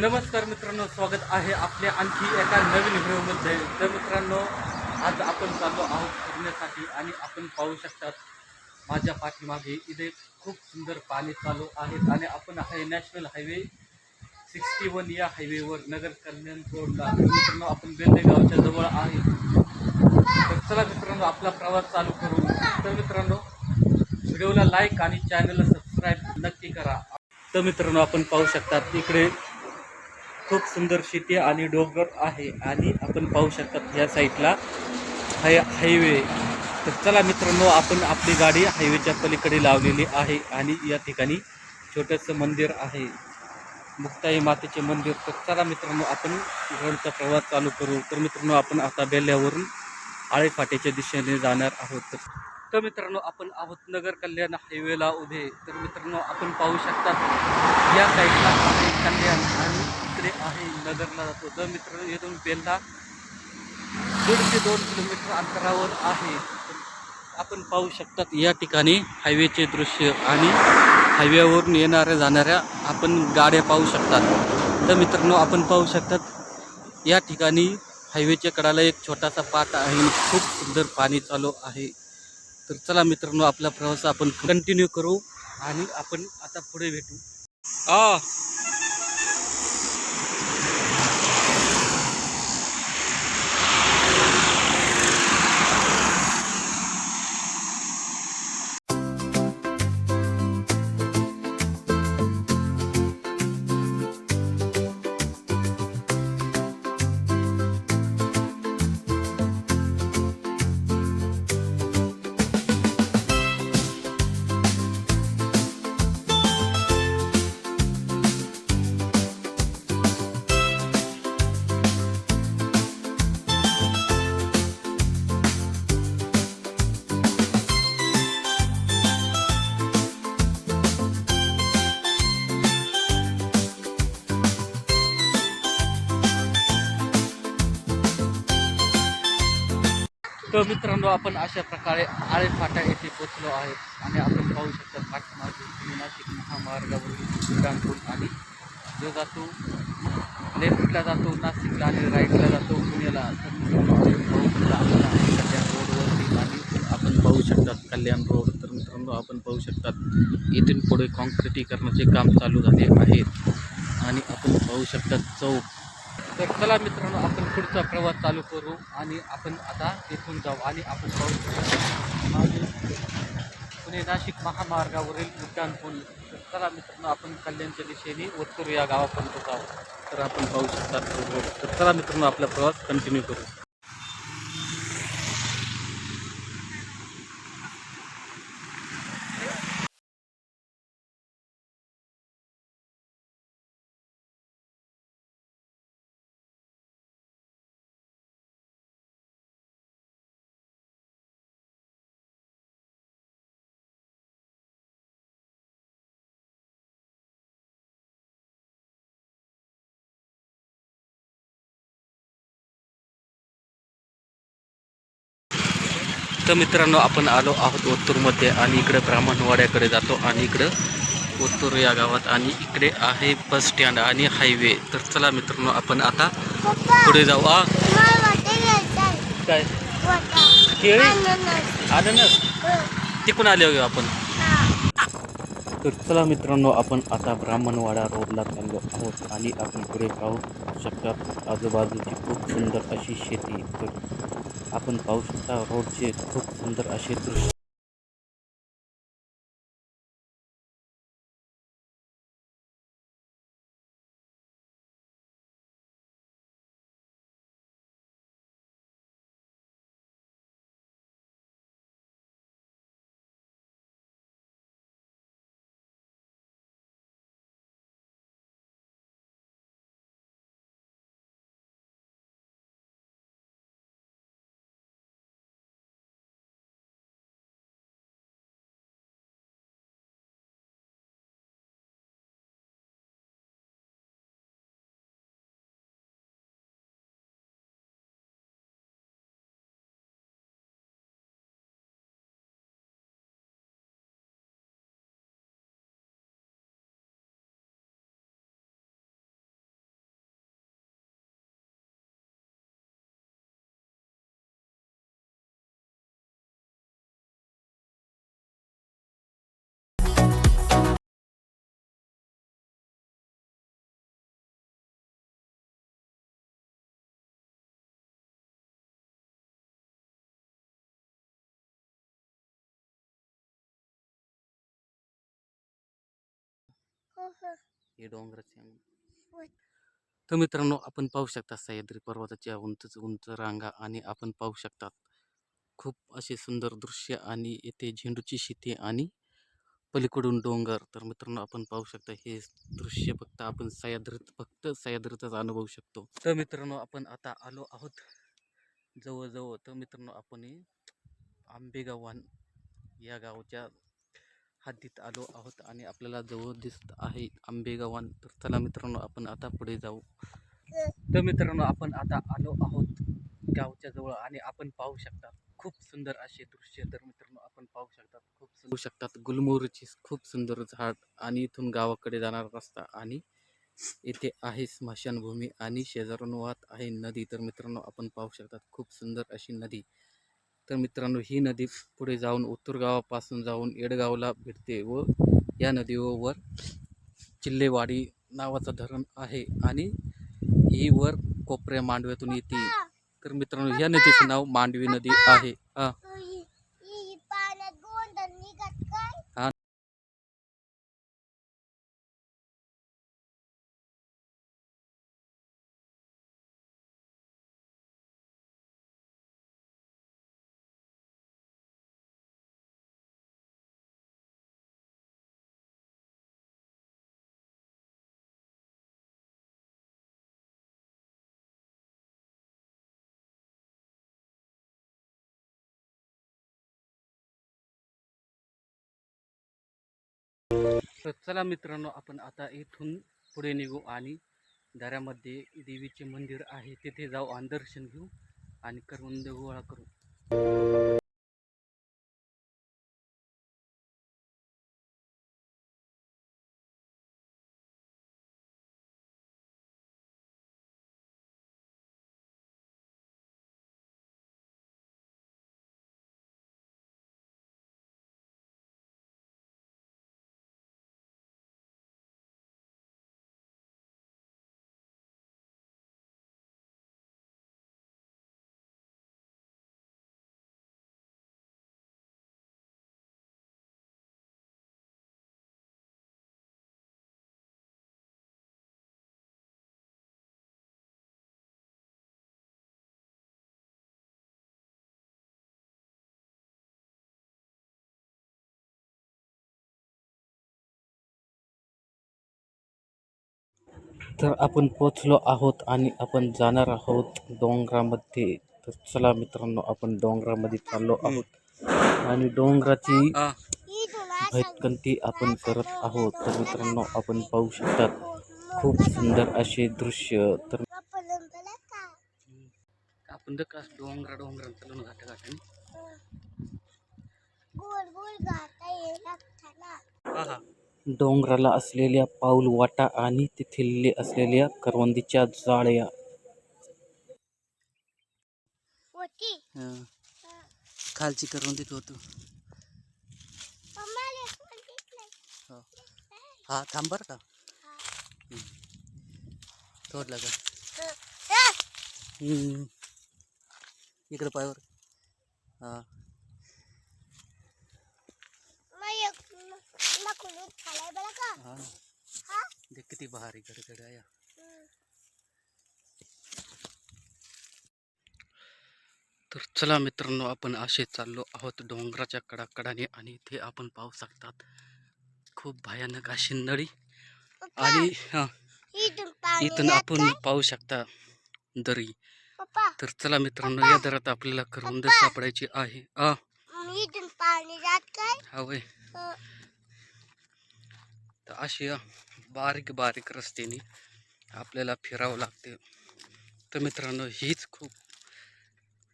नमस्कार मित्रांनो स्वागत आहे आपल्या आणखी एका नवीन व्हिडिओमध्ये. तर मित्रांनो आज आपण चाललो आहोत फिरण्यासाठी आणि आपण पाहू शकतात माझ्या पाठीमागे इथे खूप सुंदर पाणी चालू आहेत आणि आपण आहे नॅशनल हायवे सिक्स्टी वन या हायवेवर नगर कल्याण रोडला. मित्रांनो आपण बेल्ले गावच्या जवळ आहे. तर चला मित्रांनो आपला प्रवास चालू करू. तर मित्रांनो व्हिडिओला लाईक आणि चॅनलला सबस्क्राईब नक्की करा. तर मित्रांनो आपण पाहू शकतात इकडे खूप सुंदर शेती आणि डोंगर आहे आणि आपण पाहू शकतात या साईडला हाय हायवे. तर चला मित्रांनो आपण आपली गाडी हायवेच्या पलीकडे लावलेली आहे आणि या ठिकाणी छोटंसं मंदिर आहे. मुक्ताई मातेचे मंदिर. तर चला मित्रांनो आपण रोडचा प्रवास चालू करू. तर मित्रांनो आपण आता बेल्ल्यावरून आळेफाट्याच्या दिशेने जाणार आहोत. तर मित्रांनो आपण आहोत नगर कल्याण हायवेला उभे. तर मित्रांनो आपण पाहू शकतात या साईडला आहे कल्याण आणि इकडे आहे नगरला जातो. तर मित्र येथून बेल्ला दीडशे दोन किलोमीटर अंतरावर आहे. आपण पाहू शकतात या ठिकाणी हायवेचे दृश्य आणि हायवेवरून येणाऱ्या जाणाऱ्या आपण गाड्या पाहू शकतात. तर मित्रांनो आपण पाहू शकतात या ठिकाणी हायवेच्या कडाला एक छोटासा पाट आहे खूप सुंदर पाणी चालू आहे. तर चला मित्रांनो आपला प्रवास आपण कंटिन्यू करू आणि आपण आता पुढे भेटू. आ! आपण अशा प्रकारे आळेफाटा येथे पोचलो आहे आणि आपण पाहू शकता पाठीमागे नाशिक महामार्गावरील उड्डाणपूल आणि जो जातो लेफ्टला जातो नाशिकला आणि राईटला जातो पुण्याला. कल्याण रोडवरती आणि आपण पाहू शकतात कल्याण रोड. तर मित्रांनो आपण पाहू शकतात इथून पुढे कॉन्क्रिटीकरणाचे काम चालू झाले आहेत आणि आपण पाहू शकतात चौक. तर चला मित्रांनो आपण पुढचा प्रवास चालू करू आणि आपण आता तिथून जाऊ आणि आपण पाहू शकतो पुणे नाशिक महामार्गावरील उड्डाण पूल तर चला मित्रांनो आपण कल्याणच्या दिशेने वत्तूर या गावापर्यंत जाऊ. तर आपण पाहू शकता तर चला मित्रांनो आपला प्रवास कंटिन्यू करू. तर मित्रांनो आपण आलो आहोत ओतूरमध्ये आणि इकडे ब्राह्मणवाड्याकडे जातो आणि इकडं ओतूर या गावात आणि इकडे आहे बस स्टँड आणि हायवे. तर चला मित्रांनो आपण आता पुढे जाऊ. आ? काय? केळी? अननस. तिकून आले हो आपण. तर चला मित्रांनो आपण आता ब्राह्मणवाडा रोडला चाललो आहोत आणि आपण पुढे पाहू शकतात आजूबाजूची खूप सुंदर अशी शेती. तर आपण पाहू शकता रोडचे खूप सुंदर असे दृश्य. हे डोंगराचे. तर मित्रांनो आपण पाहू शकता सह्याद्री पर्वताच्या उंच उंच रांगा आणि आपण पाहू शकतात खूप असे सुंदर दृश्य आणि येथे झेंडूची शेती आणि पलीकडून डोंगर. तर मित्रांनो आपण पाहू शकता हे दृश्य फक्त आपण सह्याद्रीत फक्त सह्याद्रीतच अनुभवू शकतो. तर मित्रांनो आपण आता आलो आहोत जवळजवळ. तर मित्रांनो आपण हे आंबेगावान या गावच्या हद्दीत आलो आहोत आणि आपल्याला जवळ दिसत आहे आंबेगावान तर चला मित्रांनो आपण आता पुढे जाऊ. तर मित्रांनो आपण आता आलो आहोत गावच्या जवळ आणि आपण पाहू शकता खूप सुंदर असे दृश्य. तर मित्रांनो आपण पाहू शकतात खूप सांगू शकतात गुलमोहरची खूप सुंदर झाड आणि इथून गावाकडे जाणारा रस्ता आणि इथे आहे स्मशानभूमी आणि शेजारून वाहत आहे नदी. तर मित्रांनो आपण पाहू शकतात खूप सुंदर अशी नदी. तर मित्रांनो ही नदी पुढे जाऊन उत्तुरगावापासून जाऊन येडगावला भेटते व या नदीवर चिल्लेवाडी नावाचं धरण आहे आणि ही वर कोपऱ्या मांडव्यातून येते. तर मित्रांनो या नदीचं नाव मांडवी नदी आहे. हां तर चला मित्रांनो आपण आता इथून पुढे निघू आणि दऱ्यामध्ये देवीचे मंदिर आहे तिथे जाऊ आणि दर्शन घेऊ आणि करवंद गोळा करू. तर आपण पोचलो आहोत आणि आपण जाणार आहोत डोंगरामध्ये. तर चला मित्रांनो आपण डोंगरामध्ये चाललो आहोत. आणि डोंगराची भटकंती आपण करत आहोत. तर मित्रांनो आपण पाहू शकतात खूप सुंदर असे दृश्य. तर आपण तर का डोंगरा डोंगरा चालून घाट गाता ये लागताना डोंगराला असलेल्या पाऊल वाटा आणि तेथील असलेल्या करवंदीच्या जाळ्या. खालची करवंदीत होतो. हा. थांब बरं का. हा. थोडला का हा. हम्म. इकडं पायवर हा मग एक नकुलीत खालाय बरं का हा ना. हा देख किती भारी गडगड हम्म. तर चला मित्रांनो आपण असे चाललो आहोत डोंगराच्या कडाकडाने आणि इथे आपण पाहू शकतात खूप भयानक अशी नळी आणि हा, इथून आपण? पाहू शकता दरी तर चला मित्रांनो. या दरात आपल्याला करवंद. सापडायची आहे आ हवय अ, तर अशी बारीक बारीक रस्त्याने आपल्याला फिरावं लागते. तर मित्रांनो हीच खूप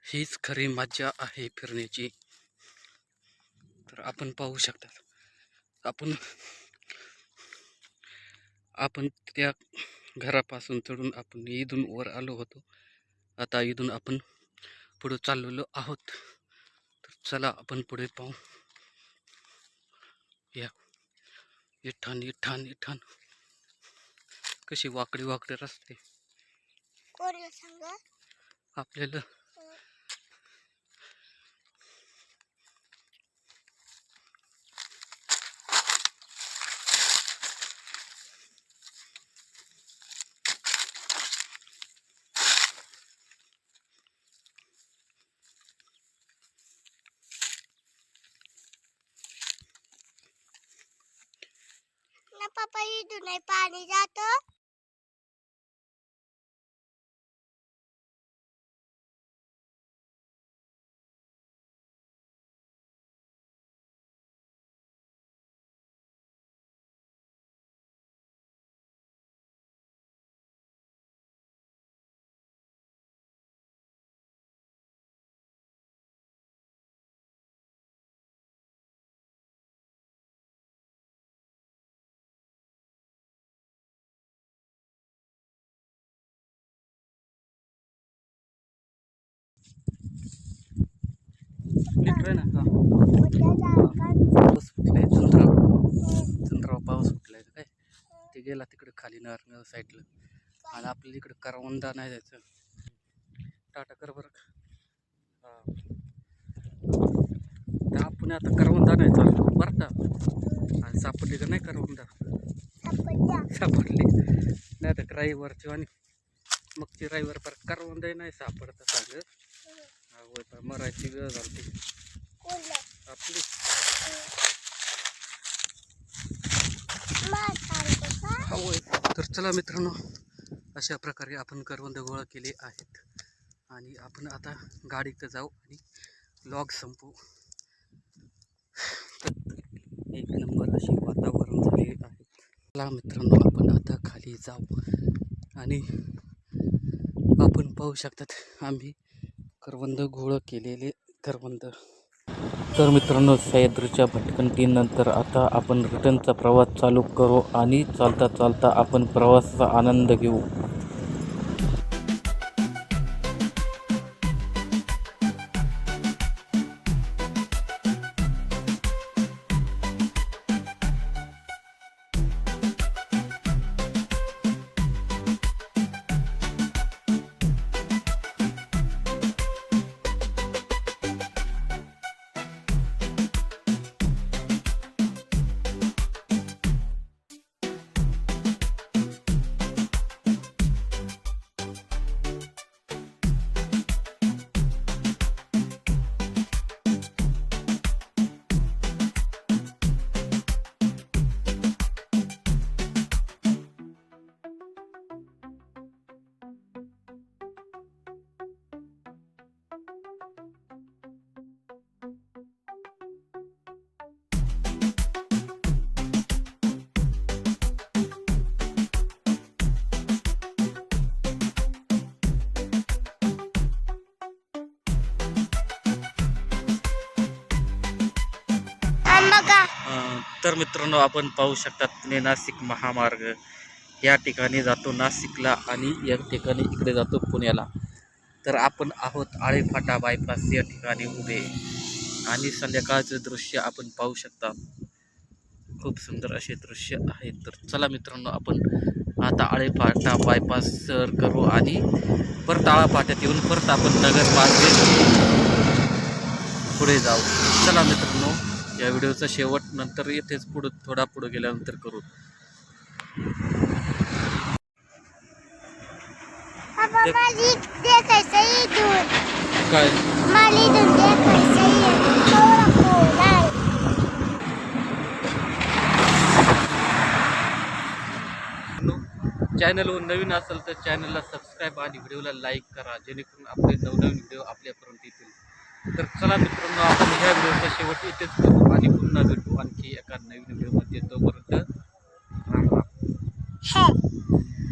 हीच खरी मज्जा आहे फिरण्याची. तर आपण पाहू शकतात आपण आपण त्या घरापासून चढून आपण इथून वर आलो होतो. आता इथून आपण पुढे चाललेलो आहोत. तर चला आपण पुढे पाहू. या. इठान इठान इठान कशी वाकडी वाकडी रस्ते. आपल्याला. पाणी जातं. ना हा. कुठल्या झाडाखाली? पाऊस फुटलाय चंद्राव चंद्राव पाऊस फुटलाय काय ते गेला तिकडे खाली नरनळ साईडला आणि आपल्याला इकडे करवंदा नाही जायचं टाटा कर बरं का. आपण आता करवंदा नाही चाललो बरं का आणि सापडली का नाही करवंदा. सापडली नाही तर राईवरची आणि मगची राईवर पर करवंदाही नाही सापडत सांग हा पण मरायची वेळ झाली. आपली होय तर चला मित्रांनो अशा प्रकारे आपण करवंद गोळा केले आहेत. आणि आपण आता गाडीत जाऊ आणि लॉग संपू तर एक नंबर असे वातावरण झाले आहे. चला मित्रांनो आपण आता खाली जाऊ. आणि आपण पाहू शकतात आम्ही करवंद गोळ केलेले करवंद. तर मित्रांनो सह्याद्रीच्या भटकंतीनंतर आता आपण रिटर्नचा प्रवास चालू करू आणि चालता चालता आपण प्रवासाचा आनंद घेऊ. तर मित्रांनो आपण पाहू शकतात पुणे नाशिक महामार्ग. या ठिकाणी जातो नाशिकला आणि या ठिकाणी इकडे जातो पुण्याला. तर आपण आहोत आळेफाटा बायपास या ठिकाणी उभे. आणि संध्याकाळचं दृश्य आपण पाहू शकता. खूप सुंदर असे दृश्य आहे. तर चला मित्रांनो आपण आता आळेफाटा बायपास सर करू आणि परत आळाफाट्यात येऊन परत आपण नगर पास पुढे जाऊ. चला मित्रांनो या व्हिडिओचा शेवट नंतर येथेच पुढं थोडा पुढे गेल्यानंतर करू. काय? चॅनलवर नवीन असेल तर चॅनलला सबस्क्राईब आणि व्हिडिओला लाईक करा जेणेकरून आपले नवनवीन व्हिडिओ आपल्यापर्यंत येतील. तर चला मित्रांनो आपण ह्या व्हिडिओचा शेवट इथेच करू आणि पुन्हा भेटू आणखी एका नवीन व्हिडिओमध्ये. तोपर्यंत राम राम.